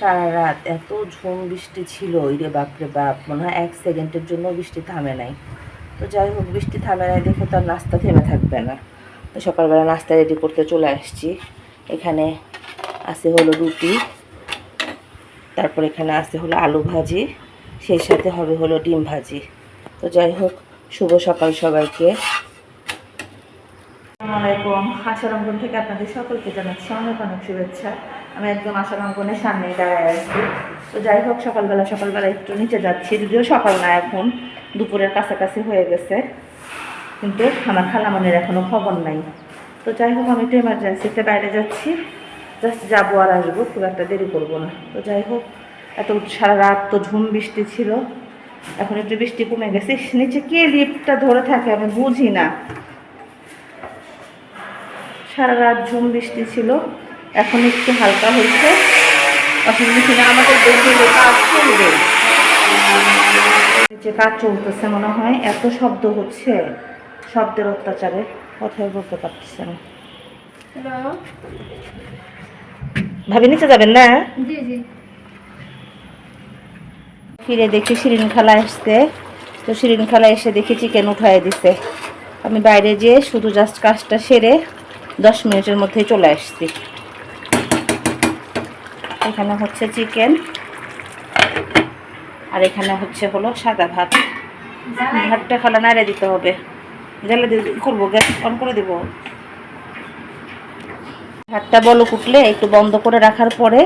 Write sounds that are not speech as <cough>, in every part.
সারা রাত এত ঝুম বৃষ্টি ছিল ইরে বাপরে বাপ, মনে হয় এক সেকেন্ডের জন্য বৃষ্টি থামে নাই। তো যাই হোক, বৃষ্টি থামে নাই দেখে তো নাস্তা থেমে থাকবে না। তো সকালবেলা নাস্তা রেডি করতে চলে আসছি। এখানে আছে হলো রুটি, তারপর এখানে আছে হলো আলু ভাজি, সেই সাথে হবে হলো ডিম ভাজি। তো যাই হোক, শুভ সকাল সবাইকে। আসসালামু আলাইকুম। আশার অঙ্গন থেকে আপনাদের সকলকে জানাচ্ছি অনেক অনেক শুভেচ্ছা। আমি একদম আশার অঙ্গনের সামনেই দাঁড়ায় আসছি তো যাই হোক, সকালবেলা সকালবেলা একটু নিচে যাচ্ছি। যদিও সকাল না এখন, দুপুরের কাছাকাছি হয়ে গেছে। কিন্তু আমার খালামনের এখনও খবর নাই। তো যাই হোক, আমি একটু এমার্জেন্সিতে বাইরে যাচ্ছি। জাস্ট যাব আর আসব, খুব একটা দেরি করব না। তো যাই হোক, এত সারা রাত তো ঝুম বৃষ্টি ছিল। এখন একটু বৃষ্টি কমে গেছে। নিচে কে লিফটটা ধরে থাকে আমি বুঝি না। সারা রাত ঝুম বৃষ্টি ছিল। এখন একটু হালকা হয়েছে। অসুবিধা ছিল আমাদের দেখে চলবে। যে কাজ চলতেছে মনে হয় এত শব্দ হচ্ছে শব্দের অত্যাচারে কথাই বলতে পারতেছে না। ভাবি নিচে যাবেন না? জি জি। ফিরে দেখি শিরিন খালা আসতে তো শিরিন খালা এসে দেখি চিকেন উঠাই দিছে। আমি বাইরে যেয়ে শুধু জাস্ট কাজটা সেরে দশ মিনিটের মধ্যেই চলে আসছি। এখানে হচ্ছে চিকেন। আর এখানে হচ্ছে হলো সাদা ভাত। ভাতটা খালা নাড়ে দিতে হবে। জ্বালে দিয়ে করব গ্যাস অন করে দিব। ভাতটা বলো কুটলে একটু বন্ধ করে রাখার পরে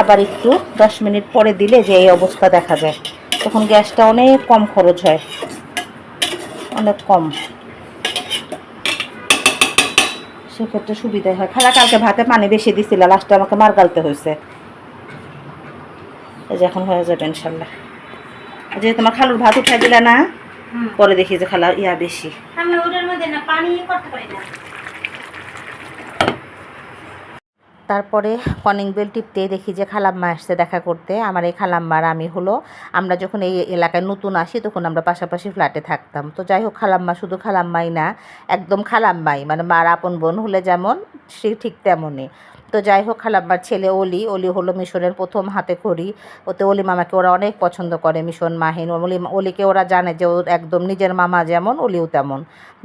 আবার একটু দশ মিনিট পরে দিলে যে এই অবস্থা দেখা যায়। তখন গ্যাসটা অনেক কম খরচ হয়। অনেক কম। সেক্ষেত্রে সুবিধা হয়। খালা কালকে ভাতে পানি বেশি দিছিল লাস্টে আমাকে মার গালতে হয়েছে। এই যে এখন হয়ে যাবে ইনশাল্লাহ। যে তোমার খালুর ভাত উঠাই দিলে না পরে দেখি যে খালা ইয়া বেশি। আমি ওটার মধ্যে না পানি করতে পারি না। তারপরে কনিং বেল টিপতেই দেখি যে খালাম্মা আসছে দেখা করতে। আমার এই খালাম্মার আমি হলো আমরা যখন এই এলাকায় নতুন আসি তখন আমরা পাশাপাশি ফ্ল্যাটে থাকতাম। তো যাই হোক খালাম্মা শুধু খালাম্মাই না একদম খালাম্মাই। মানে মার আপন বোন হলে যেমন সে ঠিক তেমনই। তো যাই হোক খালাম্মার ছেলে অলি অলি হলো মিশনের প্রথম হাতে খড়ি। ওতে অলি মামাকে ওরা অনেক পছন্দ করে, মিশন মাহিন। অলি, অলিকে ওরা জানে যে ওর একদম নিজের মামা যেমন, অলিও তেমন।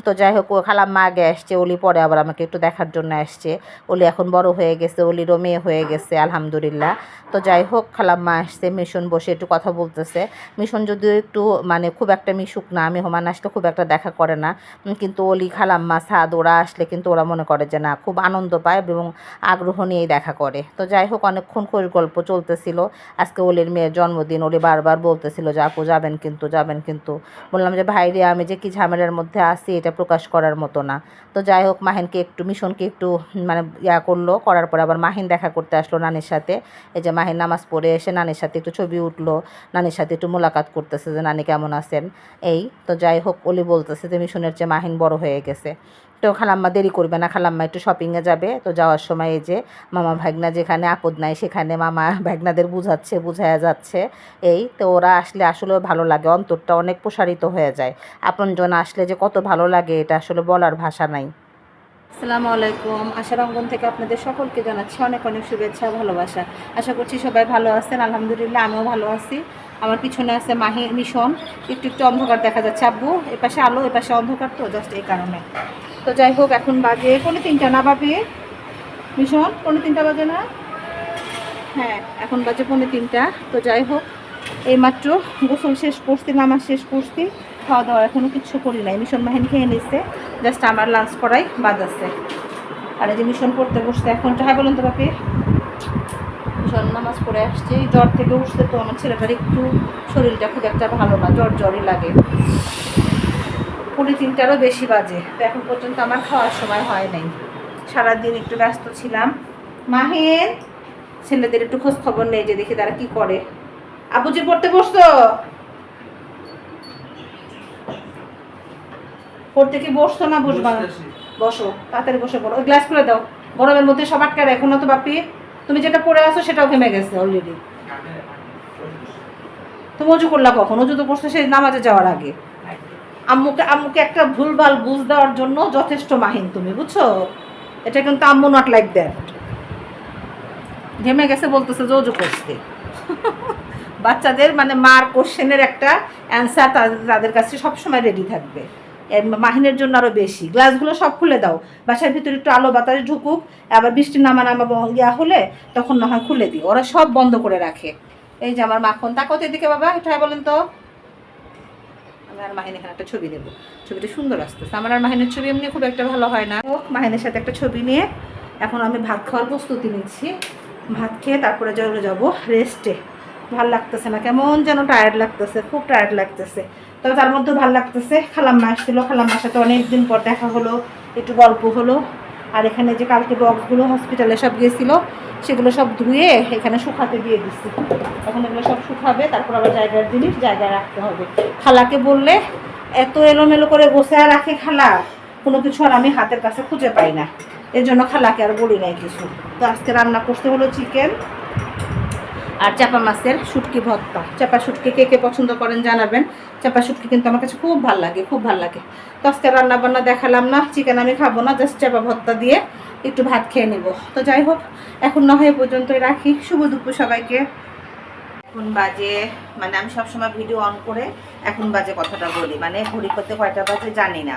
তো যাই হোক, ও খালাম্মা আগে আসছে, অলি পরে আবার আমাকে একটু দেখার জন্য আসছে। অলি এখন বড় হয়ে গেছে, অলিরও মেয়ে হয়ে গেছে, আলহামদুলিল্লাহ। তো যাই হোক খালাম্মা আসছে, মিশন বসে একটু কথা বলতেছে। মিশন যদিও একটু মানে খুব একটা মিশুক না আমি হোমান আসলে খুব একটা দেখা করে না। কিন্তু অলি খালাম্মা সাদ, ওরা আসলে কিন্তু ওরা মনে করে যে না, খুব আনন্দ পায় এবং আগ্রহ নিয়েই দেখা করে। তো যাই হোক অনেকক্ষণ খোঁজ গল্প চলতেছিল। আজকে ওলির মেয়ের জন্মদিন, ওলি বারবার বলতেছিল যে, আপু, যাবেন কিন্তু যাবেন কিন্তু। বললাম যে ভাইরে আমি যে কি ঝামেলার মধ্যে আছি, এটা প্রকাশ করার মতো না। তো যাই হোক মাহিনকে একটু, মিশনকে একটু মানে ইয়া করল। করার পরে আবার মাহিন দেখা করতে আসলো নানির সাথে। এই যে, মাহিন নামাজ পড়ে এসে নানির সাথে একটু ছবি উঠল। নানির সাথে একটু মোলাকাত করতেছে যে, নানি কেমন আছেন? এই, তো যাই হোক ওলি বলতেছে যে, মিশনের চেয়ে মাহিন বড় হয়ে গেছে। তো খালাম্মা দেরি করবে না, খালাম্মা একটু শপিংয়ে যাবে। তো যাওয়ার সময় এই যে মামা ভাগনা যেখানে আপদ নাই, সেখানে মামা <laughs> ভাগনাদের বুঝাচ্ছে, বুঝায়া যাচ্ছে। এই তো ওরা আসলে আসলেও ভালো লাগে, অন্তরটা অনেক প্রসারিত হয়ে যায়। আপনজন আসলে যে কত ভালো লাগে, এটা আসলে বলার ভাষা নাই। আসসালামু আলাইকুম। আশার অঙ্গন থেকে আপনাদের সকলকে জানাচ্ছি অনেক অনেক শুভেচ্ছা ভালোবাসা। আশা করছি সবাই ভালো আছেন, আলহামদুলিল্লাহ আমিও ভালো আছি। আমার পিছনে আছে মাহি মিশন একটু একটু অন্ধকার দেখা যাচ্ছে। আব্বু, এপাশে আলো, এপাশে অন্ধকার তো জাস্ট এই কারণে। তো যাই হোক, এখন বাজে পৌনে তিনটা, না বাজে মিশন, পৌনে তিনটা বাজে না? হ্যাঁ এখন বাজে পৌনে তিনটা। তো যাই হোক, এইমাত্র গোসল শেষ করছি, নামাজ শেষ করছি খাওয়া দাওয়া এখনও কিচ্ছু করি নাই। মিশন মাহিন খেয়ে নিচ্ছে জাস্ট আমার লাঞ্চ করাই বাদ আছে। আর এই যে মিশন পড়তে বসতে এখন হ্যাঁ বলুন তো বাপি। মিশন নামাজ পড়ে আসছে, জ্বর থেকে উঠতে তো আমার ছেলেটার একটু শরীরটা খুব একটা ভালো না জ্বর জ্বরই লাগে। পৌনে তিনটারও বেশি বাজে। তো এখন পর্যন্ত আমার খাওয়ার সময় হয় নাই। সারাদিন একটু ব্যস্ত ছিলাম। মাহিন ছেলেদের একটু খোঁজ খবর নেই যে দেখি তারা কি করে। আবুজি পড়তে বসতো? পড়তে কি বসতো না বসবা? বসো তাড়াতাড়ি বসে পড়ো। ওই গ্লাস খুলে দাও। গরমের মধ্যে সব আটকে রাখো না তো বাপি তুমি যেটা পড়ে আসো সেটাও ঘেমে গেছে অলরেডি তুমি অজু করলা কখন? অজু তো করছ সেই নামাজে যাওয়ার আগে। আম্মুকে আম্মুকে একটা ভুলভাল বুঝ দেওয়ার জন্য যথেষ্ট মাহিন তুমি, বুঝছ? এটা কিন্তু আম্মু নট লাইক দ্যাট ঘেমে গেছে বলতেছে জোজো করতে <laughs> বাচ্চাদের মানে মার কোশ্চেনের একটা অ্যান্সার তাদের কাছে সবসময় রেডি থাকবে। মাহিনের জন্য আরও বেশি। গ্লাসগুলো সব খুলে দাও। বাসার ভিতরে একটু আলো বাতাস ঢুকুক, আবার বৃষ্টি নামা নামা ইয়া হলে তখন না হয় খুলে দিই ওরা সব বন্ধ করে রাখে। এই যে আমার মাখন তাকাও তো এদিকে বাবা এটা বলেন তো। আমি আর মাহিন এখানে একটা ছবি দেবো। ছবিটা সুন্দর আসতেছে। আমার আর মাহিনের ছবি এমনি খুব একটা ভালো হয় না। মাহিনের সাথে একটা ছবি নিয়ে এখন আমি ভাত খাওয়ার প্রস্তুতি নিচ্ছি। ভাত খেয়ে তারপরে চলে যাব রেস্টে ভালো লাগতেছে না। কেমন যেন টায়ার্ড লাগতেছে, খুব টায়ার্ড লাগতেছে। তবে তার মধ্যে ভালো লাগতেছে। খালাম্মা আসছিল। খালাম্মার সাথে অনেকদিন পর দেখা হলো, একটু গল্প হলো। আর এখানে যে কালকে বক্সগুলো হসপিটালে সব গিয়েছিল, সেগুলো সব ধুয়ে এখানে শুকাতে দিয়ে দিচ্ছি। এখন এগুলো সব শুকাবে, তারপর আবার জায়গার জিনিস জায়গায় রাখতে হবে। খালাকে বললে, এত এলোমেলো করে গোছায় রাখে খালা? কোনো কিছু আর আমি হাতের কাছে খুঁজে পাই না। এর জন্য খালাকে আর বলি নাই কিছু। তো আজকে রান্না করতে হলো চিকেন আর চাপা মাছের শুটকি ভর্তা। চাপা শুটকি কে কে পছন্দ করেন জানাবেন। চাপা শুটকি কিন্তু আমার কাছে খুব ভালো লাগে, খুব ভালো লাগে। তো আজকে রান্না বান্না দেখালাম না, চিকেন আমি খাব না, জাস্ট চাপা ভর্তা দিয়ে একটু ভাত খেয়ে নেব। তো যাই হোক, এখন না হয় পর্যন্তই রাখি। শুভ দুপুর সবাইকে। এখন বাজে মানে আমি সবসময় ভিডিও অন করে এখন বাজে কথাটা বলি। মানে ঘড়ি করতে কয়টা বাজে জানি না।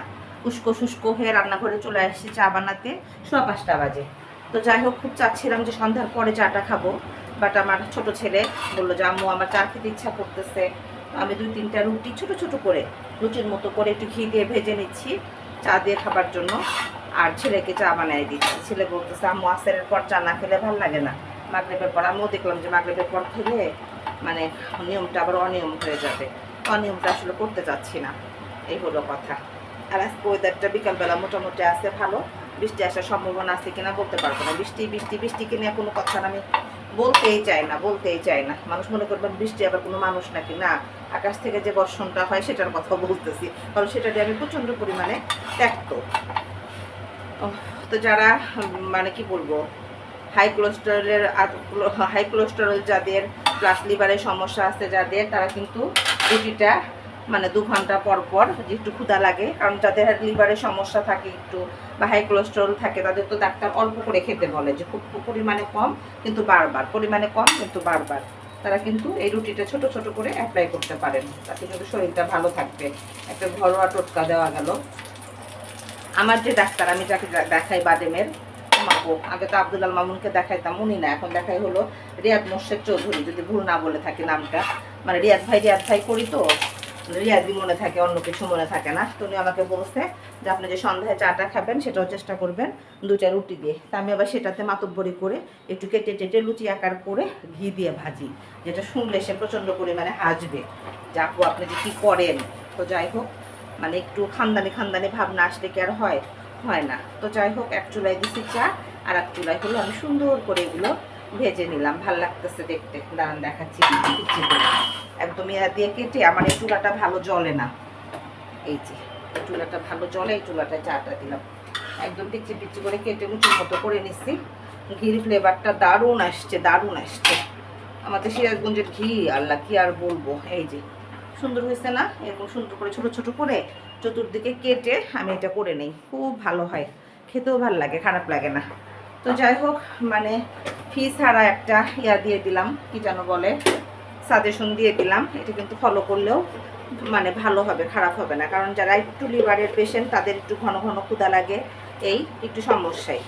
উস্কো শুষ্কো হয়ে রান্নাঘরে চলে আসছি চা বানাতে, সোয়া পাঁচটা বাজে। তো যাই হোক, খুব চাচ্ছিলাম যে সন্ধ্যার পরে চাটা খাব। বাট আমার ছোট ছেলে বলল যে, আম্মু, আমার চা খেতে ইচ্ছা করতেছে। আমি দুই তিনটা রুটি ছোট ছোট করে, রুটির মতো করে একটু ঘি দিয়ে ভেজে নিচ্ছি চা দিয়ে খাবার জন্য। আর ছেলেকে চা বানিয়ে দিচ্ছি। ছেলে বলতেছে, আম্মু আসের পর চা না খেলে ভালো লাগে না। মাগরেবের পর আমিও দেখলাম যে মাগরেবের পর খেলে মানে নিয়মটা আবার অনিয়ম হয়ে যাবে। অনিয়মটা আসলে করতে চাচ্ছি না। এই হলো কথা। আর আজকে ওয়েদারটা বিকালবেলা মোটামুটি আছে ভালো। বৃষ্টি আসার সম্ভাবনা আছে কিনা বলতে পারব না। বৃষ্টি বৃষ্টি বৃষ্টিকে নিয়ে কোনো কথা আমি বলতেই চায় না, বলতেই চায় না। মানুষ মনে করবেন বৃষ্টি আবার কোনো মানুষ নাকি? না, আকাশ থেকে যে বর্ষণটা হয় সেটার কথা বলতেছি। কারণ সেটা দিয়ে আমি প্রচণ্ড পরিমাণে ত্যক্ত। তো যারা মানে কি বলব হাই কোলেস্টেরলের হাই কোলেস্টেরল যাদের প্লাস লিভারের সমস্যা আছে যাদের, তারা কিন্তু রুটিটা মানে দু ঘণ্টা পর পর যে একটু ক্ষুধা লাগে। কারণ যাদের লিভারের সমস্যা থাকে একটু বা হাই কোলেস্টেরল থাকে, তাদের তো ডাক্তার অল্প করে খেতে বলে যে খুব পরিমাণে কম কিন্তু বারবার, পরিমাণে কম কিন্তু বারবার। তারা কিন্তু এই রুটিটা ছোট ছোট করে অ্যাপ্লাই করতে পারেন। তাতে কিন্তু শরীরটা ভালো থাকবে। একটা ঘরোয়া টোটকা দেওয়া গেল। আমার যে ডাক্তার, আমি যাকে দেখাই বাদেমের মাপো আগে তো আব্দুল আল মামুনকে দেখাইতাম, উনি না, এখন দেখাই হলো রিয়াদ মোর্শেদ চৌধুরী, যদি ভুল না বলে থাকি নামটা। মানে রিয়াদ ভাই রিয়াদ ভাই করি তো? রিয়াদি মনে থাকে, অন্য কিছু মনে থাকে না। তো উনি আমাকে বলছে যে আপনি যে সন্ধ্যায় চাটা খাবেন, সেটাও চেষ্টা করবেন দুটা রুটি দিয়ে। তা আমি আবার সেটাতে মাতব্বরি করে একটু কেটে টেটে লুচি আকার করে ঘি দিয়ে ভাজি, যেটা শুনলে সে প্রচণ্ড পরিমাণে হাসবে যে আপু, আপনি যে কী করেন? তো যাই হোক মানে একটু খানদানি খানদানি ভাবনা আসলে কি আর হয়? হয় না। তো যাই হোক, এক চুলায় দিছি চা, আর এক চুলায় হলো আমি সুন্দর করে এগুলো ভেজে নিলাম, ভালো লাগতেছে দেখতে। দাঁড়ান, দেখাচ্ছি একদম ইয়া দিয়ে কেটে, আমার এই চুলাটা ভালো জ্বলে না। এই যে চুলাটা ভালো জ্বলে, এই চুলাটায় চাটা দিলাম। একদম পিচ্ছি পিচ্ছি করে কেটে মুচুর মতো করে নিচ্ছি ঘির ফ্লেভারটা দারুণ আসছে দারুণ আসছে। আমাদের সিরাজগঞ্জের ঘি, আল্লাহ, কি আর বলব? এই যে, সুন্দর হয়েছে না? এরকম সুন্দর করে, ছোট ছোট করে চতুর্দিকে কেটে আমি এটা করে নেই। খুব ভালো হয়। খেতেও ভালো লাগে, খারাপ লাগে না। তো যাই হোক মানে ফি ছাড়া একটা ইয়া দিয়ে দিলাম, কি যেন বলে সাজেশন দিয়ে দিলাম। এটা কিন্তু ফলো করলেও মানে ভালো হবে, খারাপ হবে না। কারণ যারা একটু লিভারের পেশেন্ট তাদের একটু ঘন ঘন ক্ষুদা লাগে, এই একটু সমস্যাই।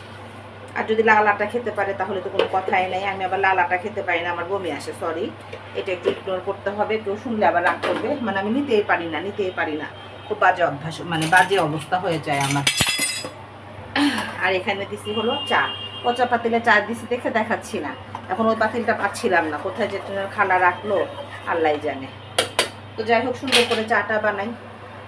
আর যদি লাল আটা খেতে পারে, তাহলে তো কোনো কথাই নেই। আমি আবার লাল আটা খেতে পারি না, আমার বমি আসে সরি এটা একটু ইগনোর করতে হবে, কেউ শুনলে আবার রাগ করবে। মানে আমি নিতেই পারি না, নিতেই পারি না। খুব বাজে অভ্যাস মানে বাজে অবস্থা হয়ে যায় আমার। আর এখানে দিছি হলো চা। পচা পাতিলে চা দিছি দেখে দেখাচ্ছি না। এখন ওই পাতিলটা পাচ্ছিলাম না। কোথায় যে খালা রাখল আল্লাহ জানে। তো যাই হোক, সুন্দর করে চাটা বানাই।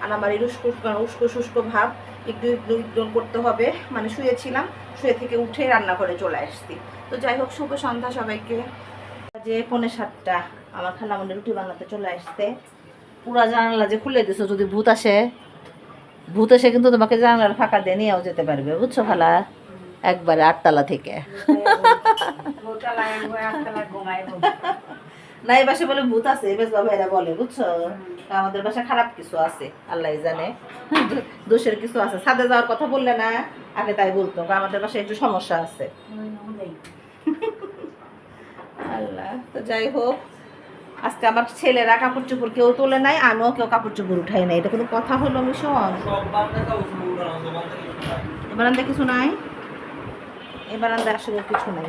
আর আমার এই উস্কো উস্কো শুষ্ক ভাব, একটু একটু করতে হবে। মানে শুয়েছিলাম, শুয়ে থেকে উঠে রান্নাঘরে চলে আসছি। তো যাই হোক, শুভ সন্ধ্যা সবাইকে। যে পৌনে সাতটা, আমার খালামুনি রুটি বানাতে চলে আসতে পুরা জানালা যে খুলে দিছো, যদি ভূত আসে ভূত এসে কিন্তু তোমাকে জানালার ফাঁকা দিয়ে নিয়েও যেতে পারবে বুঝছ খালা একবারে আটতলা থেকে। না এই বাসে বলে ভূত আছে বেশ ভাইরা বলে বুঝছ? আমাদের বাসা খারাপ কিছু আছে আল্লাহ জানে। দোষের কিছু আছে। ছাদে যাওয়ার কথা বললে না আগে তাই বলতো আমাদের বাসায় একটু সমস্যা আছে। তো যাই হোক। আজকে আমার ছেলেরা কাপড় চোপড় কেউ তোলে নাই, আমিও কেউ কাপড় চোপড় উঠাই নাই। এটা কোনো কথা হলো মিশন? এবার আনতে কিছু নাই? এবার আনতে আসলে কিছু নাই।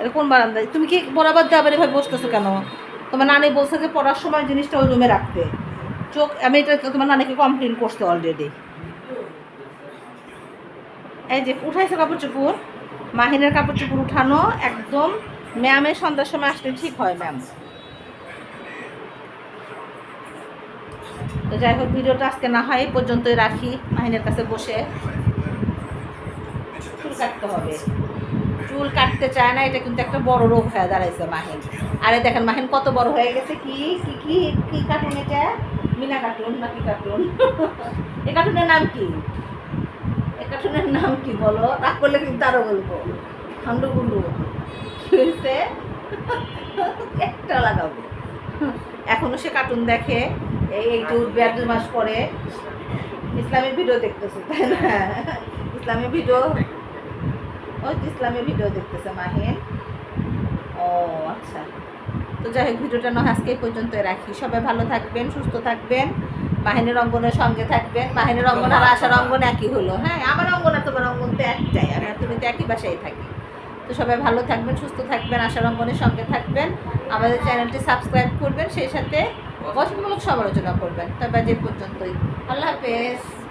এটা কোন বারান্দায়? তুমি কি বরাবর আবার এভাবে বসতেছো কেন? তোমার নানি বলছে যে পড়ার সময় জিনিসটা ওই রুমে রাখতে। চোখ, আমি এটা তোমার নানিকে কমপ্লেন করছে অলরেডি এই যে, উঠাইছে কাপড় চোপড় মাহিনের কাপড় চোপড় উঠানো, একদম ম্যামের সন্ধ্যার সময় আসলে ঠিক হয়, ম্যাম। তো যাই হোক, ভিডিওটা আজকে না হয় পর্যন্তই রাখি, মাহিনের কাছে বসে। চুল কাটতে হবে। চুল কাটতে চায় না, এটা কিন্তু একটা বড় রোগ হয়ে দাঁড়াইছে মাহিন। আরে দেখেন মাহিন কত বড় হয়ে গেছে, কি কি কি কি কার্টুন এটা? মিনা কার্টুন না কি কার্টুন? <laughs> এই কার্টুনের নাম কি? এ কার্টুনের নাম কি বলো? রাগ করলে কিন্তু আরও বলব। হান্ডু গুন্ডু হয়েছে। একটা লাগাবো। এখনও সে কার্টুন দেখে, এই এই যে উঠবে দু মাস পরে। ইসলামী ভিডিও দেখতেছে, তাই না? ইসলামী ভিডিও ওই তো ইসলামী ভিডিও দেখতেছে মাহিন। ও আচ্ছা। তো যাই হোক ভিডিওটা নয় আজকে পর্যন্ত রাখি। সবাই ভালো থাকবেন, সুস্থ থাকবেন। মাহিনের অঙ্গনের সঙ্গে থাকবেন। মাহিনের অঙ্গন আর আশার অঙ্গন একই হলো। হ্যাঁ আমার অঙ্গন তোমার অঙ্গন তো একটাই। আমি তুমি তো একই বাসায় থাকি। তো সবাই ভালো থাকবেন, সুস্থ থাকবেন আশা অঙ্গনের সঙ্গে থাকবেন। আমাদের চ্যানেলটি সাবস্ক্রাইব করবেন, সেই সাথে গঠনমূলক সমালোচনা করবেন। তবে যে পর্যন্তই। আল্লাহ হাফেজ।